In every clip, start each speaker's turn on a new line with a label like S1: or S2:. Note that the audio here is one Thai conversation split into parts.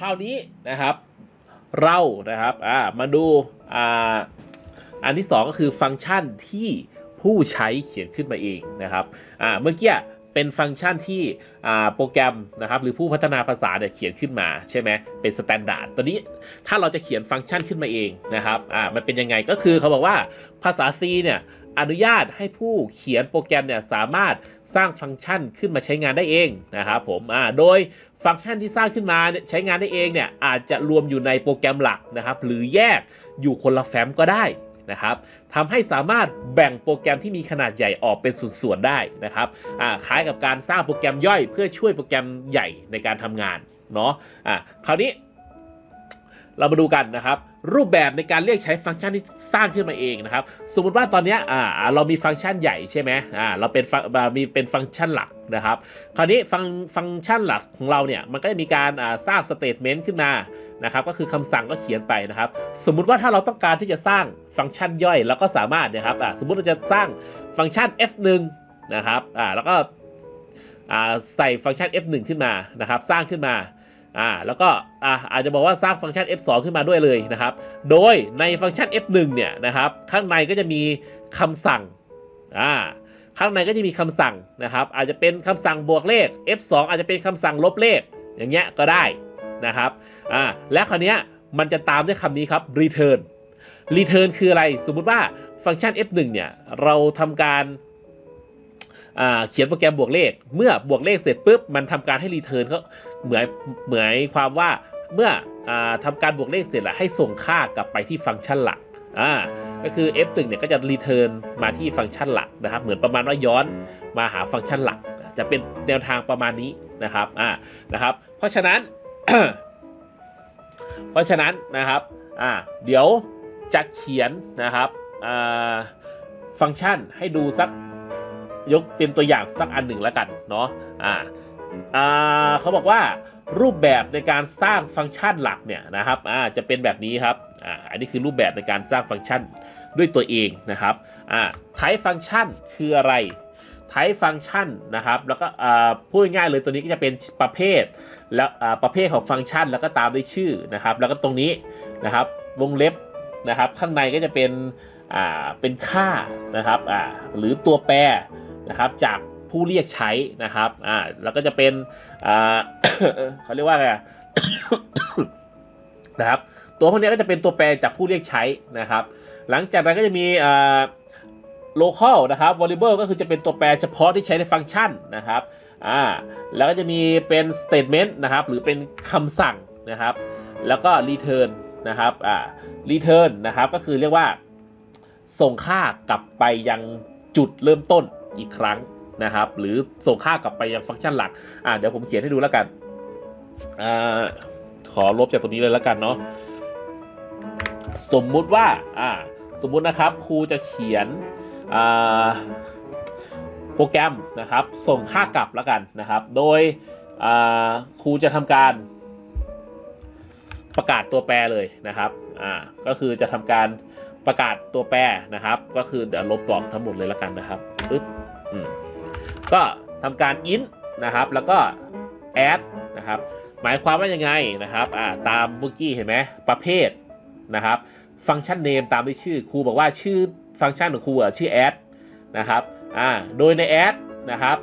S1: คราวนี้นะครับเรานะครับอ่ามาดูอ่าอันที่สองก็คือฟังก์ชันที่ผู้ใช้เขียนขึ้นมาเองนะครับอ่าเมื่อกี้เป็นฟังก์ชันที่โปรแกรมนะครับหรือผู้พัฒนาภาษาเนี่ยเขียนขึ้นมาใช่ไหมเป็นสแตนดาร์ดตอนนี้ถ้าเราจะเขียนฟังก์ชันขึ้นมาเองนะครับอ่ามันเป็นยังไงก็คือเขาบอกว่าภาษา C เนี่ย อนุญาตให้ผู้เขียนโปรแกรมเนี่ยสามารถสร้างฟังก์ชันขึ้นมาใช้งานได้เองนะครับผมอ่าโดยฟังก์ชันที่สร้างขึ้นมาเนี่ยใช้งานได้เองเนี่ยอาจจะรวมอยู่ในโปรแกรมหลักนะครับ หรือแยกอยู่คนละแฟ้มก็ได้นะครับทำให้สามารถแบ่งโปรแกรมที่มีขนาดใหญ่ออกเป็นส่วนๆได้นะครับอ่าคล้ายกับการสร้างโปรแกรมย่อย เพื่อช่วยโปรแกรมใหญ่ในการทำงานเนาะอ่าคราวนี้เรามาดูกันนะครับ รูปแบบในการเรียกใช้ฟังก์ชันที่สร้างขึ้นมาเองนะครับ สมมุติว่าตอนนี้อ่าเรามีฟังก์ชันใหญ่ใช่ไหมอ่าเราเป็นฟังอ่ามีเป็นฟังก์ชันหลักนะครับ คราวนี้ฟังฟังก์ชันหลักของเราเนี่ยมันก็จะมีการอ่าสร้างสเตทเมนต์ขึ้นมานะครับก็คือคำสั่งก็เขียนไปนะครับ สมมุติว่าถ้าเราต้องการที่จะสร้างฟังก์ชันย่อยเราก็สามารถนะครับอ่าสมมุติเราจะสร้างฟังก์ชัน f1 นะครับอ่าแล้วก็อ่าใส่ฟังก์ชัน f1 ขึ้นมานะครับ สร้างขึ้นมา อ่าแล้วก็อ่าอาจจะบอกว่าสร้างฟังก์ชัน f2 ขึ้นมาด้วยเลยนะครับ โดยในฟังก์ชัน f1 เนี่ยนะครับข้างในก็จะมีคำสั่งอ่าข้างในก็จะมีคำสั่งนะครับอาจจะเป็นคำสั่งบวกเลข f2 อาจจะเป็นคำสั่งลบเลขอย่างเงี้ยก็ได้นะครับอ่าและคราวเนี้ยมันจะตามด้วยคำนี้ครับ return return คืออะไร สมมุติว่าฟังก์ชัน f1 เนี่ยเราทำการ เขียนโปรแกรมบวกเลข เมื่อบวกเลขเสร็จปุ๊บมันทำการให้ return เขาเหมือนเหมือนความว่าเมื่ออาทำการบวกเลขเสร็จแล้วให้ส่งค่ากลับไปที่ฟังก์ชันหลักอ่าก็คือ f1 เนี่ยก็จะ return มาที่ฟังก์ชันหลักนะครับ เหมือนประมาณว่าย้อนมาหาฟังก์ชันหลัก จะเป็นแนวทางประมาณนี้นะครับอ่านะครับ เพราะฉะนั้น เพราะฉะนั้นนะครับอ่าเดี๋ยวจะเขียนนะครับอ่าฟังก์ชันให้ดูสัก ยกเป็นตัวอย่างสักอันหนึ่งแล้วกันเนาะอ่าอ่าเขาบอกว่ารูปแบบในการสร้างฟังก์ชันหลักเนี่ยนะครับอ่าจะเป็นแบบนี้ครับอ่าอันนี้คือรูปแบบในการสร้างฟังก์ชันด้วยตัวเองนะครับอ่าไทป์ฟังก์ชันคืออะไรไทป์ฟังก์ชันนะครับแล้วก็อ่าพูดง่ายเลยตัวนี้ก็จะเป็นประเภทแล้วอ่าประเภทของฟังก์ชันแล้วก็ตามด้วยชื่อนะครับแล้วก็ตรงนี้นะครับวงเล็บนะครับข้างในก็จะเป็นอ่าเป็นค่านะครับอ่าหรือตัวแปร นะครับจากผู้เรียกใช้นะครับอ่าแล้วก็จะเป็นอ่าเขาเรียกว่าไงนะครับตัวพวกนี้ก็จะเป็นตัวแปรจากผู้เรียกใช้นะครับ หลังจากนั้นก็จะมีอ่า local นะครับ variable ก็คือจะเป็นตัวแปรเฉพาะที่ใช้ในฟังก์ชันนะครับอ่าแล้วก็จะมีเป็น statement นะครับหรือเป็นคำสั่งนะครับ แล้วก็ return นะครับอ่า return นะครับก็คือเรียกว่าส่งค่ากลับไปยังจุดเริ่มต้น อีกครั้งนะครับ หรือส่งค่ากลับไปยังฟังก์ชันหลัก อ่าเดี๋ยวผมเขียนให้ดูแล้วกันอ่าขอลบจากตรงนี้เลยแล้วกันเนาะสมมุติว่าอ่าสมมุตินะครับครูจะเขียนอ่าโปรแกรมนะครับ ส่งค่ากลับแล้วกันนะครับ โดยครูจะทำการประกาศตัวแปรเลยนะครับ อ่า ก็คือจะทำการประกาศตัวแปรนะครับ ก็คือเดี๋ยวลบบอกทั้งหมดเลยแล้วกันนะครับปึ๊บ ก็ทำการ int นะครับ แล้วก็ add นะครับ หมายความว่ายังไงนะครับอ่าตามเมื่อกี้เห็นไหมประเภทนะครับ ฟังก์ชัน name ตามด้วยชื่อครูบอกว่าชื่อฟังก์ชันของครูอะชื่อ add นะครับอ่าโดยในแอดนะครับ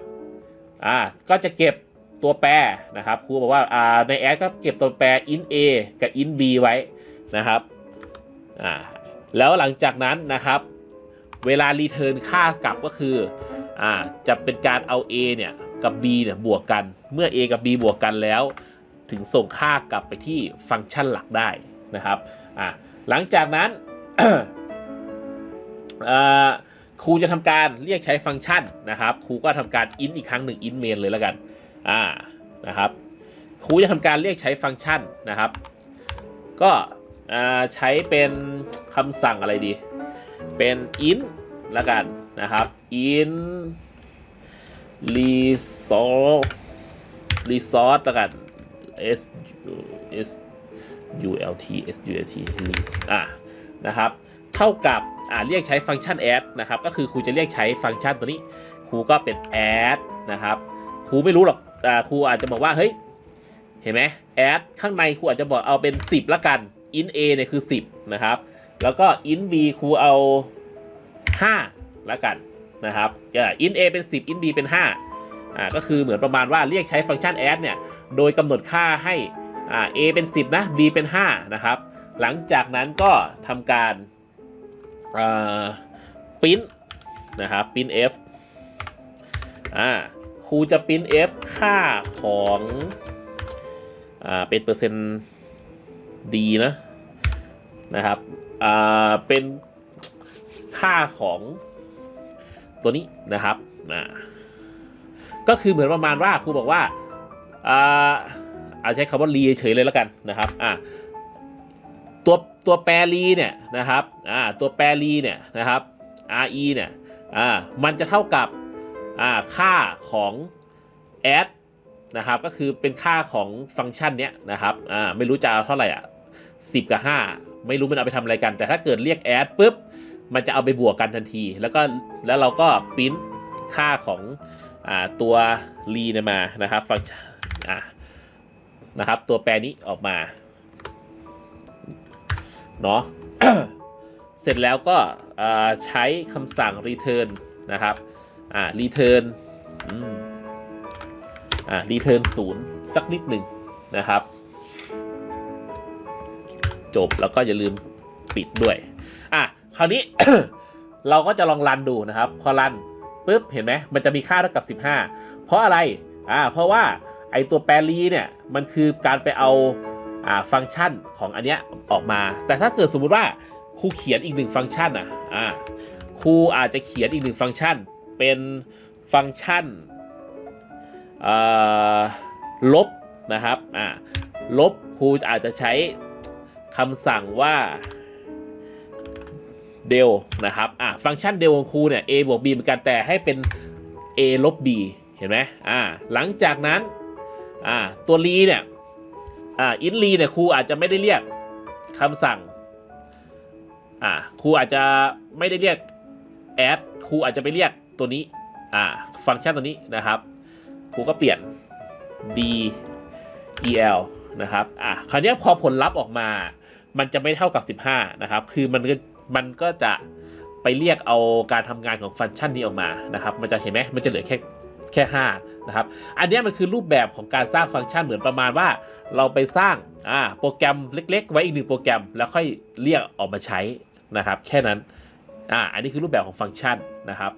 S1: อ่าก็จะเก็บตัวแปรนะครับครูบอกว่าอ่าในแอดก็เก็บตัวแปร int a กับ int b ไว้นะครับอ่าแล้วหลังจากนั้นนะครับ เวลา return ค่ากลับก็คือ อ่าจะเป็นการเอา a เนี่ยกับ b เนี่ยบวกกันเมื่อ a กับ b บวกกันแล้ว ถึงส่งค่ากลับไปที่ฟังก์ชันหลักได้นะครับอ่าหลังจากนั้นครูจะทำการเรียกใช้ฟังก์ชันนะครับครูก็ทำการ int อีกครั้งหนึ่ง int main เลยแล้วกันอ่านะครับครูจะทำการเรียกใช้ฟังก์ชันนะครับ ก็ใช้เป็นคำสั่งอะไรดี เป็น int แล้วกัน นะครับ in resource resource แล้วกัน s s u l t s u l t res อ่านะครับ เท่ากับอ่าเรียกใช้ฟังก์ชัน add นะครับ ก็คือครูจะเรียกใช้ฟังก์ชันตัวนี้ ครูก็เป็น add นะครับ ครูไม่รู้หรอกอ่าครูอาจจะบอกว่า เฮ้ย เห็นไหม add ข้างในครูอาจจะบอกเอาเป็น 10 ละกัน in a เนี่ยคือ 10 นะครับ แล้วก็ int b ครูเอา 5 ละกันนะครับอ่า int a เป็น 10 int b เป็น5อ่าก็คือเหมือนประมาณว่าเรียกใช้ฟังก์ชัน add เนี่ยโดยกำหนดค่าให้อ่า a เป็น 10 นะ b เป็น 5 นะครับ หลังจากนั้นก็ทำการอ่า print นะครับ print f อ่าครูจะ print f ค่าของอ่าเป็นเปอร์เซ็นต์ d นะนะครับอ่าเป็นค่าของ ตัวนี้นะครับอ่าก็คือเหมือนประมาณว่าครูบอกว่าอ่าอาจใช้คำว่ารีเฉยเลยแล้วกันนะครับอ่าตัวตัวแปรรีเนี่ยนะครับอ่าตัวแปรรีเนี่ยนะครับ re เนี่ยอ่ามันจะเท่ากับอ่าค่าของ add นะครับก็คือเป็นค่าของฟังก์ชันเนี้ยนะครับอ่าไม่รู้จะเอาเท่าไหร่อะ10 กับ 5 ไม่รู้มันเอาไปทำอะไรกัน แต่ถ้าเกิดเรียก add ปุ๊บ มันจะเอาไปบวกกันทันที แล้วก็แล้วเราก็ปริ้นค่าของอตัวรีเนี่ยมานะครับฟังชันอ่านะครับ ตัวแปรนี้ออกมาเนาะเสร็จแล้วก็ใช้คำสั่ง return นะครับ อ่า return อืมอ่า return ศูนย์สักนิดหนึ่งนะครับ จบแล้วก็อย่าลืมปิดด้วย อะ คราวนี้ เราก็จะลองรันดูนะครับ พอรันปุ๊บเห็นไหมมันจะมีค่าเท่ากับ 15 เพราะอะไรอ่าเพราะว่าไอตัวแปรลีเนี่ยมันคือการไปเอาอ่าฟังก์ชันของอันเนี้ยออกมา แต่ถ้าเกิดสมมุติว่าครูเขียนอีกหนึ่งฟังก์ชันอะอ่าครูอาจจะเขียนอีกหนึ่งฟังก์ชัน เป็นฟังก์ชันลบนะครับอ่าลบครูอาจจะใช้คำสั่งว่า เดลนะครับอะฟังก์ชันเดลของครูเนี่ย a บวก b เหมือนกันแต่ให้เป็น a ลบ b เห็นไหมอ่าหลังจากนั้นอ่าตัวรีเนี่ยอ่าอินรีเนี่ยครูอาจจะไม่ได้เรียกคำสั่งอ่าครูอาจจะไม่ได้เรียก add ครูอาจจะไปเรียกตัวนี้อ่าฟังก์ชันตัวนี้นะครับครูก็เปลี่ยน d el นะครับอ่าคราวนี้พอผลลัพธ์ออกมา มันจะไม่เท่ากับ 15 นะครับ คือมันก็ มันก็จะไปเรียกเอาการทำงานของฟังก์ชันนี้ออกมานะครับ มันจะเห็นไหมมันจะเหลือแค่แค่5นะครับ อันนี้มันคือรูปแบบของการสร้างฟังก์ชันเหมือนประมาณว่า เราไปสร้างอ่าโปรแกรมเล็ก ๆ ไว้อีกหนึ่งโปรแกรม แล้วค่อยเรียกออกมาใช้นะครับ แค่นั้นอ่าอันนี้คือรูปแบบของฟังก์ชันนะครับ